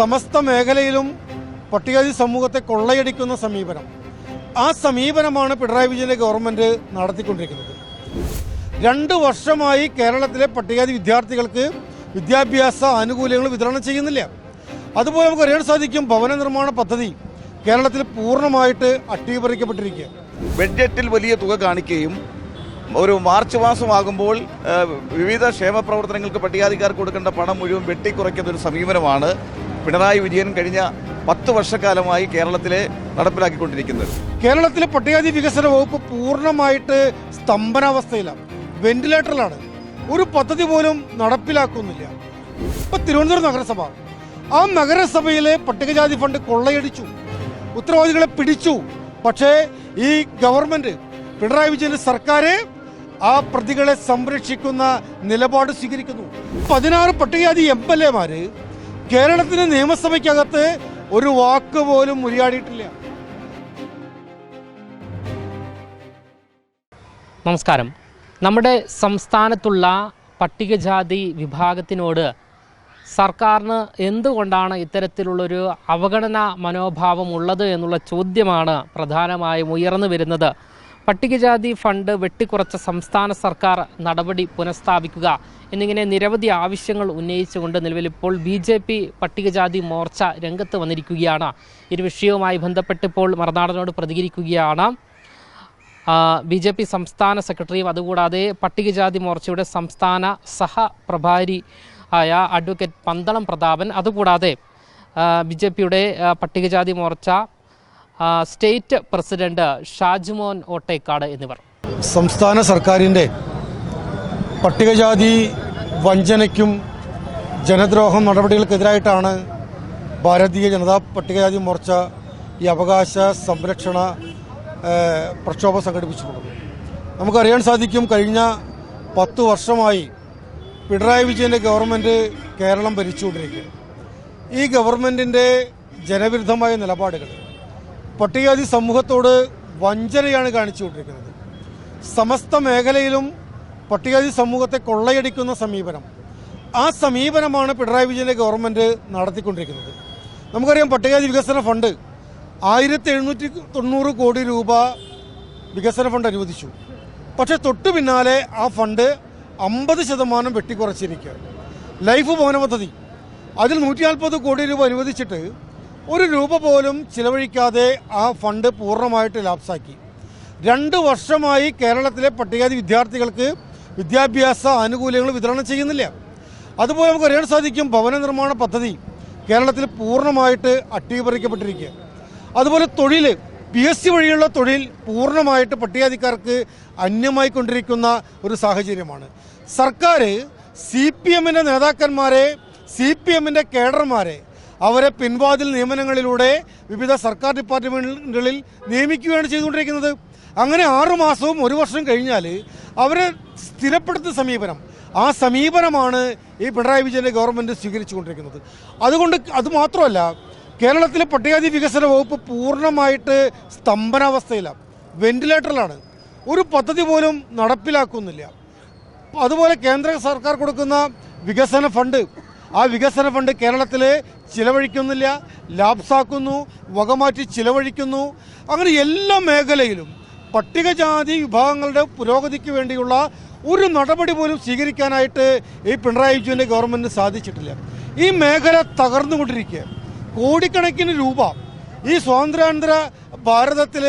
സമസ്ത മേഖലയിലും പട്ടികജാതി സമൂഹത്തെ കൊള്ളയടിക്കുന്ന സമീപനം. ആ സമീപനമാണ് പിണറായി വിജയന്റെ ഗവൺമെന്റ് നടത്തിക്കൊണ്ടിരിക്കുന്നത്. രണ്ട് വർഷമായി കേരളത്തിലെ പട്ടികജാതി വിദ്യാർത്ഥികൾക്ക് വിദ്യാഭ്യാസ ആനുകൂല്യങ്ങൾ വിതരണം ചെയ്യുന്നില്ല. അതുപോലെ നമുക്ക് അറിയാൻ സാധിക്കും ഭവന നിർമ്മാണ പദ്ധതി കേരളത്തിൽ പൂർണമായിട്ട് അട്ടിമറിക്കപ്പെട്ടിരിക്കുക. ബഡ്ജറ്റിൽ വലിയ തുക കാണിക്കുകയും ഒരു മാർച്ച് മാസമാകുമ്പോൾ വിവിധ ക്ഷേമ പ്രവർത്തനങ്ങൾക്ക് പട്ടികാധികാർക്ക് കൊടുക്കേണ്ട പണം മുഴുവൻ വെട്ടിക്കുറയ്ക്കുന്ന ഒരു സമീപനമാണ് പിണറായി വിജയൻ കഴിഞ്ഞ പത്ത് വർഷക്കാലമായി കേരളത്തിലെ നടപ്പിലാക്കിക്കൊണ്ടിരിക്കുന്നത്. കേരളത്തിലെ പട്ടികജാതി വികസന വകുപ്പ് പൂർണമായിട്ട് സ്തംഭനാവസ്ഥയിലാണ്. വെന്റിലേറ്ററിലാണ്. ഒരു പദ്ധതി പോലും നടപ്പിലാക്കുന്നില്ല. ഇപ്പൊ തിരുവനന്തപുരം നഗരസഭ. ആ നഗരസഭയിലെ പട്ടികജാതി ഫണ്ട് കൊള്ളയടിച്ചു. ഉത്തരവാദികളെ പിടിച്ചു. പക്ഷേ ഈ ഗവൺമെന്റ് പിണറായി വിജയൻ സർക്കാര് ആ പ്രതികളെ സംരക്ഷിക്കുന്ന നിലപാട് സ്വീകരിക്കുന്നു. പതിനാറ് പട്ടികജാതി എം എൽ എമാര് കേരളത്തിന്റെ നിയമസഭയ്ക്കകത്ത് ഒരു വാക്ക് പോലും മുരിയാടിയിട്ടില്ല. നമസ്കാരം. നമ്മുടെ സംസ്ഥാനത്തുള്ള പട്ടികജാതി വിഭാഗത്തിനോട് സർക്കാരിന് എന്തുകൊണ്ടാണ് ഇത്തരത്തിലുള്ളൊരു അവഗണന മനോഭാവം ഉള്ളത് എന്നുള്ള ചോദ്യമാണ് പ്രധാനമായും ഉയർന്നു വരുന്നത്. പട്ടികജാതി ഫണ്ട് വെട്ടിക്കുറച്ച സംസ്ഥാന സർക്കാർ നടപടി പുനഃസ്ഥാപിക്കുക എന്നിങ്ങനെ നിരവധി ആവശ്യങ്ങൾ ഉന്നയിച്ചുകൊണ്ട് നിലവിലിപ്പോൾ ബി ജെ പി പട്ടികജാതി മോർച്ച രംഗത്ത് വന്നിരിക്കുകയാണ്. ഈ വിഷയവുമായി ബന്ധപ്പെട്ട് ഇപ്പോൾ മറുനാടനോട് പ്രതികരിക്കുകയാണ്. ബി ജെ പി സംസ്ഥാന സെക്രട്ടറിയും അതുകൂടാതെ പട്ടികജാതി മോർച്ചയുടെ സംസ്ഥാന സഹപ്രഭാരി ആയ അഡ്വക്കേറ്റ് പന്തളം പ്രതാപൻ അതുകൂടാതെ ബി ജെ പിയുടെ പട്ടികജാതി മോർച്ച സ്റ്റേറ്റ് പ്രസിഡന്റ് ഷാജുമോൻ ഓട്ടേക്കാട് എന്നിവർ. സംസ്ഥാന സർക്കാരിന്റെ പട്ടികജാതി വഞ്ചനയ്ക്കും ജനദ്രോഹം നടപടികൾക്കെതിരായിട്ടാണ് ഭാരതീയ ജനതാ പട്ടികജാതി മോർച്ച ഈ അവകാശ സംരക്ഷണ പ്രക്ഷോഭം സംഘടിപ്പിച്ചിട്ടുള്ളത്. നമുക്കറിയാൻ സാധിക്കും കഴിഞ്ഞ പത്ത് വർഷമായി പിണറായി വിജയന്റെ ഗവൺമെന്റ് കേരളം ഭരിച്ചുകൊണ്ടിരിക്കുക ഈ ഗവൺമെന്റിന്റെ ജനവിരുദ്ധമായ നിലപാടുകൾ പട്ടികജാതി സമൂഹത്തോട് വഞ്ചനയാണ് കാണിച്ചുകൊണ്ടിരിക്കുന്നത് സമസ്ത മേഖലയിലും പട്ടികജാതി സമൂഹത്തെ കൊള്ളയടിക്കുന്ന സമീപനം. ആ സമീപനമാണ് പിണറായി വിജയന്റെ ഗവൺമെന്റ് നടത്തിക്കൊണ്ടിരിക്കുന്നത്. നമുക്കറിയാം പട്ടികജാതി വികസന ഫണ്ട് ആയിരത്തി എഴുന്നൂറ്റി തൊണ്ണൂറ് കോടി രൂപ വികസന ഫണ്ട് അനുവദിച്ചു. പക്ഷേ തൊട്ടു പിന്നാലെ ആ ഫണ്ട് അമ്പത് ശതമാനം വെട്ടിക്കുറച്ചിരിക്കുക ലൈഫ് ഭവന പദ്ധതി അതിൽ നൂറ്റി നാൽപ്പത് കോടി രൂപ അനുവദിച്ചിട്ട് ഒരു രൂപ പോലും ചിലവഴിക്കാതെ ആ ഫണ്ട് പൂർണമായിട്ട് ലാപ്സാക്കി. രണ്ട് വർഷമായി കേരളത്തിലെ പട്ടികജാതി വിദ്യാർത്ഥികൾക്ക് വിദ്യാഭ്യാസ ആനുകൂല്യങ്ങൾ വിതരണം ചെയ്യുന്നില്ല. അതുപോലെ നമുക്ക് അറിയാൻ സാധിക്കും ഭവന നിർമ്മാണ പദ്ധതി കേരളത്തിൽ പൂർണമായിട്ട് അട്ടിമറിക്കപ്പെട്ടിരിക്കുക. അതുപോലെ തൊഴിൽ പി എസ് സി വഴിയുള്ള തൊഴിൽ പൂർണമായിട്ട് പട്ടികജാതിക്കാർക്ക് അന്യമായി കൊണ്ടിരിക്കുന്ന ഒരു സാഹചര്യമാണ്. സർക്കാർ സി പി എമ്മിന്റെ നേതാക്കന്മാരെ സി പി എമ്മിന്റെ കേഡർമാരെ അവരെ പിൻവാതിൽ നിയമനങ്ങളിലൂടെ വിവിധ സർക്കാർ ഡിപ്പാർട്ട്മെന്റുകളിൽ നിയമിക്കുകയാണ് ചെയ്തുകൊണ്ടിരിക്കുന്നത്. അങ്ങനെ ആറു മാസവും ഒരു വർഷം കഴിഞ്ഞാൽ അവരെ സ്ഥിരപ്പെടുത്തുന്ന സമീപനം. ആ സമീപനമാണ് ഈ പിണറായി വിജയന്റെ ഗവൺമെന്റ് സ്വീകരിച്ചുകൊണ്ടിരിക്കുന്നത്. അതുകൊണ്ട് അതുമാത്രമല്ല കേരളത്തിലെ പട്ടികജാതി വികസന വകുപ്പ് പൂർണമായിട്ട് സ്തംഭനാവസ്ഥയിലാണ് വെന്റിലേറ്ററിലാണ്. ഒരു പദ്ധതി പോലും നടപ്പിലാക്കുന്നില്ല. അതുപോലെ കേന്ദ്ര സർക്കാർ കൊടുക്കുന്ന വികസന ഫണ്ട് ആ വികസന ഫണ്ട് കേരളത്തിൽ ചിലവഴിക്കുന്നില്ല ലാപ്സാക്കുന്നു വകമാറ്റി ചിലവഴിക്കുന്നു. അങ്ങനെ എല്ലാ മേഖലയിലും പട്ടികജാതി വിഭാഗങ്ങളുടെ പുരോഗതിക്ക് വേണ്ടിയുള്ള ഒരു നടപടി പോലും സ്വീകരിക്കാനായിട്ട് ഈ പിണറായി വിജയന്റെ ഗവൺമെന്റിന് സാധിച്ചിട്ടില്ല. ഈ മേഖല തകർന്നുകൊണ്ടിരിക്കുക കോടിക്കണക്കിന് രൂപ ഈ സ്വാതന്ത്ര്യാനന്തര ഭാരതത്തിൽ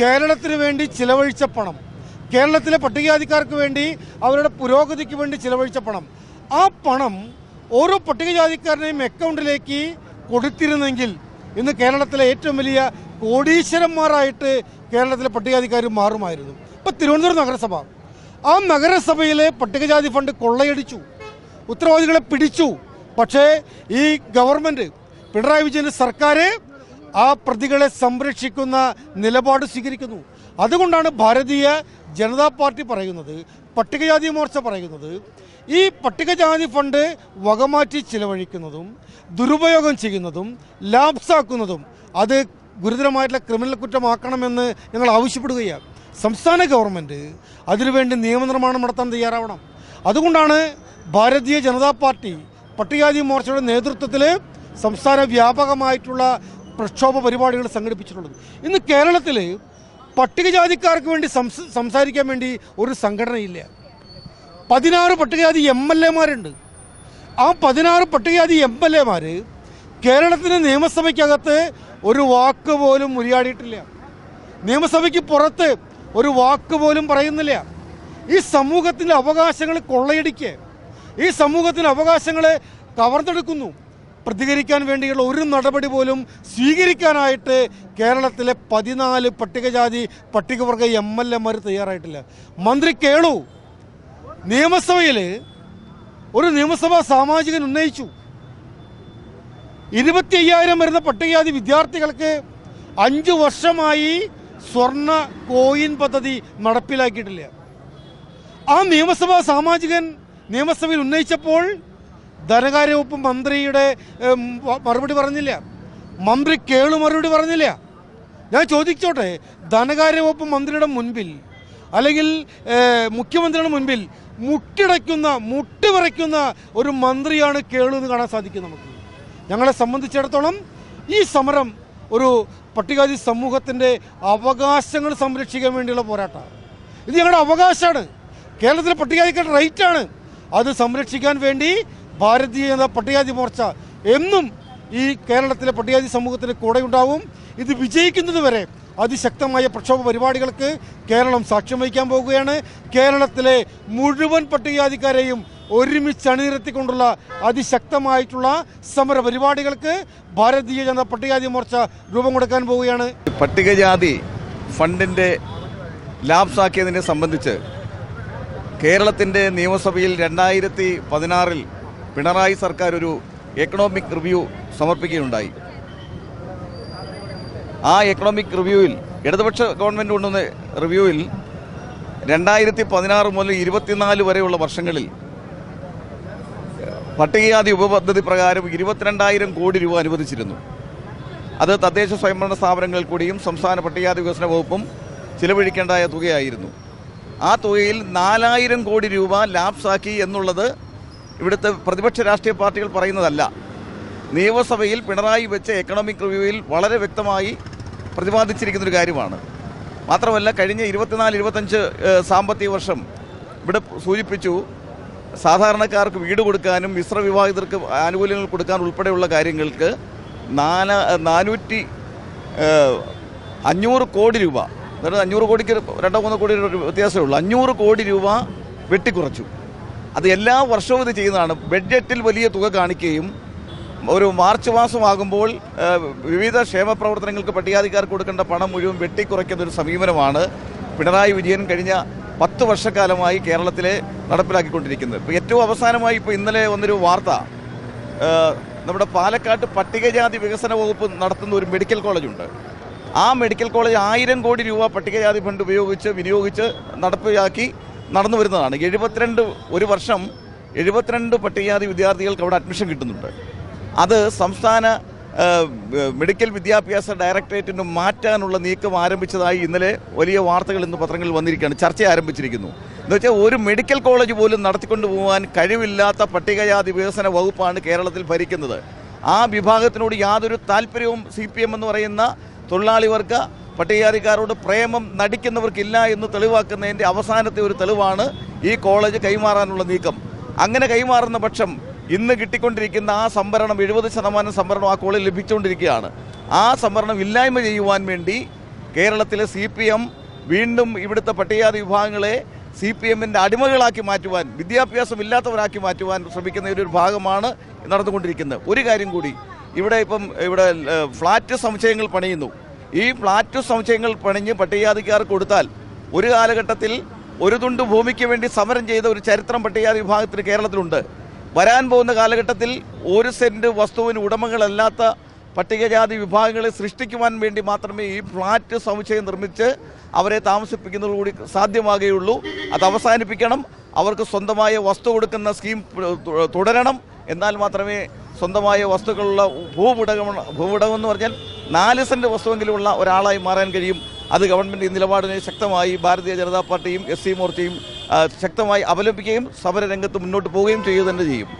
കേരളത്തിന് വേണ്ടി ചിലവഴിച്ച പണം കേരളത്തിലെ പട്ടികജാതിക്കാർക്ക് വേണ്ടി അവരുടെ പുരോഗതിക്ക് വേണ്ടി ചിലവഴിച്ച പണം ആ പണം ഓരോ പട്ടികജാതിക്കാരനെയും അക്കൗണ്ടിലേക്ക് കൊടുത്തിരുന്നെങ്കിൽ ഇന്ന് കേരളത്തിലെ ഏറ്റവും വലിയ കോടീശ്വരന്മാരായിട്ട് കേരളത്തിലെ പട്ടികജാതിക്കാർ മാറുമായിരുന്നു. ഇപ്പം തിരുവനന്തപുരം നഗരസഭ. ആ നഗരസഭയിലെ പട്ടികജാതി ഫണ്ട് കൊള്ളയടിച്ചു. ഉത്തരവാദികളെ പിടിച്ചു. പക്ഷേ ഈ ഗവൺമെന്റ് പിണറായി വിജയന്റെ സർക്കാർ ആ പ്രതികളെ സംരക്ഷിക്കുന്ന നിലപാട് സ്വീകരിക്കുന്നു. അതുകൊണ്ടാണ് ഭാരതീയ ജനതാ പാർട്ടി പറയുന്നത് പട്ടികജാതി മോർച്ച പറയുന്നത് ഈ പട്ടികജാതി ഫണ്ട് വകമാറ്റി ചിലവഴിക്കുന്നതും ദുരുപയോഗം ചെയ്യുന്നതും ലാപ്സാക്കുന്നതും അത് ഗുരുതരമായിട്ടുള്ള ക്രിമിനൽ കുറ്റമാക്കണമെന്ന് ഞങ്ങൾ ആവശ്യപ്പെടുകയാണ്. സംസ്ഥാന ഗവൺമെന്റ് അതിനുവേണ്ടി നിയമനിർമ്മാണം നടത്താൻ തയ്യാറാവണം. അതുകൊണ്ടാണ് ഭാരതീയ ജനതാ പാർട്ടി പട്ടികജാതി മോർച്ചയുടെ നേതൃത്വത്തിൽ സംസ്ഥാന വ്യാപകമായിട്ടുള്ള പ്രക്ഷോഭ പരിപാടികൾ സംഘടിപ്പിച്ചിട്ടുള്ളത്. ഇന്ന് കേരളത്തിൽ പട്ടികജാതിക്കാർക്ക് വേണ്ടി സംസാരിക്കാൻ വേണ്ടി ഒരു സംഘടനയില്ല. പതിനാറ് പട്ടികജാതി എം എൽ എമാരുണ്ട്. ആ പതിനാറ് പട്ടികജാതി എം എൽ എമാർ കേരളത്തിന് നിയമസഭയ്ക്കകത്ത് ഒരു വാക്ക് പോലും ഉരിയാടിയിട്ടില്ല നിയമസഭയ്ക്ക് പുറത്ത് ഒരു വാക്ക് പോലും പറയുന്നില്ല. ഈ സമൂഹത്തിന്റെ അവകാശങ്ങൾ കൊള്ളയടിക്കുക ഈ സമൂഹത്തിന്റെ അവകാശങ്ങൾ കവർന്നെടുക്കുന്നു. പ്രതികരിക്കാൻ വേണ്ടിയുള്ള ഒരു നടപടി പോലും സ്വീകരിക്കാനായിട്ട് കേരളത്തിലെ പതിനാല് പട്ടികജാതി പട്ടികവർഗ എം എൽ എമാർ തയ്യാറായിട്ടില്ല. മന്ത്രി കേളു. നിയമസഭയിൽ ഒരു നിയമസഭാ സാമാജികൻ ഉന്നയിച്ചു. ഇരുപത്തി അയ്യായിരം വരുന്ന പട്ടികജാതി വിദ്യാർത്ഥികൾക്ക് അഞ്ച് വർഷമായി സ്വർണ കോയിൻ പദ്ധതി നടപ്പിലാക്കിയിട്ടില്ല. ആ നിയമസഭാ സാമാജികൻ നിയമസഭയിൽ ഉന്നയിച്ചപ്പോൾ ധനകാര്യ വകുപ്പ് മന്ത്രിയുടെ മറുപടി പറഞ്ഞില്ല. മന്ത്രി കേളു മറുപടി പറഞ്ഞില്ല. ഞാൻ ചോദിച്ചോട്ടെ ധനകാര്യ വകുപ്പ് മന്ത്രിയുടെ മുൻപിൽ അല്ലെങ്കിൽ മുഖ്യമന്ത്രിയുടെ മുൻപിൽ മുട്ടിടയ്ക്കുന്ന മുട്ടിവിറയ്ക്കുന്ന ഒരു മന്ത്രിയാണ് കേളു എന്ന് കാണാൻ സാധിക്കും നമുക്ക്. ഞങ്ങളെ സംബന്ധിച്ചിടത്തോളം ഈ സമരം ഒരു പട്ടികാതി സമൂഹത്തിന്റെ അവകാശങ്ങൾ സംരക്ഷിക്കാൻ വേണ്ടിയുള്ള പോരാട്ടമാണ്. ഇത് ഞങ്ങളുടെ അവകാശമാണ്. കേരളത്തിലെ പട്ടികജാതിക്കാരുടെ റൈറ്റാണ്. അത് സംരക്ഷിക്കാൻ വേണ്ടി ഭാരതീയ ജനതാ പട്ടികാതി മോർച്ച എന്നും ഈ കേരളത്തിലെ പട്ടികാതി സമൂഹത്തിന് കൂടെയുണ്ടാവും. ഇത് വിജയിക്കുന്നത് വരെ അതിശക്തമായ പ്രക്ഷോഭ പരിപാടികൾക്ക് കേരളം സാക്ഷ്യം വഹിക്കാൻ പോകുകയാണ്. കേരളത്തിലെ മുഴുവൻ പട്ടികജാതിക്കാരെയും ഒരുമിച്ച് അണിനിരത്തിക്കൊണ്ടുള്ള അതിശക്തമായിട്ടുള്ള സമര പരിപാടികൾക്ക് ഭാരതീയ ജനതാ പട്ടികജാതി മോർച്ച രൂപം കൊടുക്കാൻ പോവുകയാണ്. പട്ടികജാതി ഫണ്ടിന്റെ ലാപ്സാക്കിയതിനെ സംബന്ധിച്ച് കേരളത്തിന്റെ നിയമസഭയിൽ രണ്ടായിരത്തി പതിനാറിൽ പിണറായി സർക്കാർ ഒരു എക്കണോമിക് റിവ്യൂ സമർപ്പിക്കുകയുണ്ടായി. ആ എക്കണോമിക് റിവ്യൂവിൽ ഇടതുപക്ഷ ഗവൺമെന്റ് കൊണ്ടുവന്ന റിവ്യൂവിൽ രണ്ടായിരത്തി പതിനാറ് മുതൽ ഇരുപത്തിനാല് വരെയുള്ള വർഷങ്ങളിൽ പട്ടികജാതി ഉപപദ്ധതി പ്രകാരം ഇരുപത്തിരണ്ടായിരം കോടി രൂപ അനുവദിച്ചിരുന്നു. അത് തദ്ദേശ സ്വയംഭരണ സ്ഥാപനങ്ങളിൽ കൂടിയും സംസ്ഥാന പട്ടികജാതി വികസന വകുപ്പും ചിലവഴിക്കേണ്ടായ തുകയായിരുന്നു. ആ തുകയിൽ നാലായിരം കോടി രൂപ ലാപ്സാക്കി എന്നുള്ളത് ഇവിടുത്തെ പ്രതിപക്ഷ രാഷ്ട്രീയ പാർട്ടികൾ പറയുന്നതല്ല. നിയമസഭയിൽ പിണറായി വെച്ച എക്കണോമിക് റിവ്യൂവിൽ വളരെ വ്യക്തമായി പ്രതിപാദിച്ചിരിക്കുന്ന ഒരു കാര്യമാണ്. മാത്രമല്ല കഴിഞ്ഞ ഇരുപത്തിനാല് ഇരുപത്തഞ്ച് സാമ്പത്തിക വർഷം ഇവിടെ സൂചിപ്പിച്ചു സാധാരണക്കാർക്ക് വീട് കൊടുക്കാനും മിശ്ര വിവാഹിതർക്ക് ആനുകൂല്യങ്ങൾ കൊടുക്കാൻ ഉൾപ്പെടെയുള്ള കാര്യങ്ങൾക്ക് നാല നാനൂറ്റി അഞ്ഞൂറ് കോടി രൂപ അതായത് അഞ്ഞൂറ് കോടിക്ക് രണ്ടോ മൂന്നോ കോടി വ്യത്യാസമേ ഉള്ളൂ. അഞ്ഞൂറ് കോടി രൂപ വെട്ടിക്കുറച്ചു. അത് എല്ലാ വർഷവും ഇത് ചെയ്യുന്നതാണ്. ബഡ്ജറ്റിൽ വലിയ തുക കാണിക്കുകയും ഒരു മാർച്ച് മാസമാകുമ്പോൾ വിവിധ ക്ഷേമ പ്രവർത്തനങ്ങൾക്ക് പട്ടികാധികാർക്ക് കൊടുക്കേണ്ട പണം മുഴുവൻ വെട്ടിക്കുറയ്ക്കുന്ന ഒരു സമീപനമാണ് പിണറായി വിജയൻ കഴിഞ്ഞ പത്ത് വർഷക്കാലമായി കേരളത്തിലെ നടപ്പിലാക്കിക്കൊണ്ടിരിക്കുന്നത്. ഇപ്പോൾ ഏറ്റവും അവസാനമായി ഇപ്പോൾ ഇന്നലെ വന്നൊരു വാർത്ത നമ്മുടെ പാലക്കാട്ട് പട്ടികജാതി വികസന വകുപ്പ് നടത്തുന്ന ഒരു മെഡിക്കൽ കോളേജുണ്ട്. ആ മെഡിക്കൽ കോളേജ് ആയിരം കോടി രൂപ പട്ടികജാതി ഫണ്ട് ഉപയോഗിച്ച് വിനിയോഗിച്ച് നടപ്പിലാക്കി നടന്നു വരുന്നതാണ്. എഴുപത്തിരണ്ട് ഒരു വർഷം എഴുപത്തിരണ്ട് പട്ടികജാതി വിദ്യാർത്ഥികൾക്ക് അവിടെ അഡ്മിഷൻ കിട്ടുന്നുണ്ട്. അത് സംസ്ഥാന മെഡിക്കൽ വിദ്യാഭ്യാസ ഡയറക്ടറേറ്റിന് മാറ്റാനുള്ള നീക്കം ആരംഭിച്ചതായി ഇന്നലെ വലിയ വാർത്തകൾ ഇന്ന് പത്രങ്ങളിൽ വന്നിരിക്കുകയാണ്. ചർച്ച ആരംഭിച്ചിരിക്കുന്നു. എന്ന് വെച്ചാൽ ഒരു മെഡിക്കൽ കോളേജ് പോലും നടത്തിക്കൊണ്ടു പോകാൻ കഴിവില്ലാത്ത പട്ടികജാതി വികസന വകുപ്പാണ് കേരളത്തിൽ ഭരിക്കുന്നത്. ആ വിഭാഗത്തിനോട് യാതൊരു താല്പര്യവും സി പി എം എന്ന് പറയുന്ന തൊഴിലാളി വർഗ പട്ടികജാതിക്കാരോട് പ്രേമം നടിക്കുന്നവർക്കില്ല എന്ന് തെളിവാക്കുന്നതിന്റെ അവസാനത്തെ ഒരു തെളിവാണ് ഈ കോളേജ് കൈമാറാനുള്ള നീക്കം. അങ്ങനെ കൈമാറുന്ന പക്ഷം ഇന്ന് കിട്ടിക്കൊണ്ടിരിക്കുന്ന ആ സംവരണം എഴുപത് ശതമാനം സംവരണം ആ കോളിൽ ലഭിച്ചുകൊണ്ടിരിക്കുകയാണ്. ആ സംവരണം ഇല്ലായ്മ ചെയ്യുവാൻ വേണ്ടി കേരളത്തിലെ സി പി എം വീണ്ടും ഇവിടുത്തെ പട്ടികജാതി വിഭാഗങ്ങളെ സി പി എമ്മിന്റെ അടിമകളാക്കി മാറ്റുവാൻ വിദ്യാഭ്യാസം ഇല്ലാത്തവരാക്കി മാറ്റുവാൻ ശ്രമിക്കുന്ന ഒരു ഭാഗമാണ് നടന്നുകൊണ്ടിരിക്കുന്നത്. ഒരു കാര്യം കൂടി ഇവിടെ ഇപ്പം ഇവിടെ ഫ്ലാറ്റ് സമുച്ചയങ്ങൾ പണിയുന്നു. ഈ ഫ്ലാറ്റ് സമുച്ചയങ്ങൾ പണിഞ്ഞ് പട്ടികജാതിക്കാർ കൊടുത്താൽ ഒരു കാലഘട്ടത്തിൽ ഒരു തുണ്ട് ഭൂമിക്ക് വേണ്ടി സമരം ചെയ്ത ഒരു ചരിത്രം പട്ടികജാതി വിഭാഗത്തിന് കേരളത്തിലുണ്ട്. വരാൻ പോകുന്ന കാലഘട്ടത്തിൽ ഒരു സെന്റ് വസ്തുവിന് ഉടമകളല്ലാത്ത പട്ടികജാതി വിഭാഗങ്ങളെ സൃഷ്ടിക്കുവാൻ വേണ്ടി മാത്രമേ ഈ ഫ്ലാറ്റ് സമുച്ചയം നിർമ്മിച്ച് അവരെ താമസിപ്പിക്കുന്നതോടുകൂടി സാധ്യമാകുകയുള്ളൂ. അത് അവസാനിപ്പിക്കണം. അവർക്ക് സ്വന്തമായ വസ്തു കൊടുക്കുന്ന സ്കീം തുടരണം. എന്നാൽ മാത്രമേ സ്വന്തമായ വസ്തുക്കളുള്ള ഭൂവുടകം ഭൂപുടകം എന്ന് പറഞ്ഞാൽ നാല് സെന്റ് വസ്തുവെങ്കിലുമുള്ള ഒരാളായി മാറാൻ കഴിയും. അത് ഗവൺമെന്റ് ഈ നിലപാടിനെ ശക്തമായി ഭാരതീയ ജനതാ പാർട്ടിയും എസ് സി മോർച്ചയും ശക്തമായി അപലപിക്കുകയും സമരരംഗത്ത് മുന്നോട്ട് പോവുകയും ചെയ്യുക തന്നെ ചെയ്യും.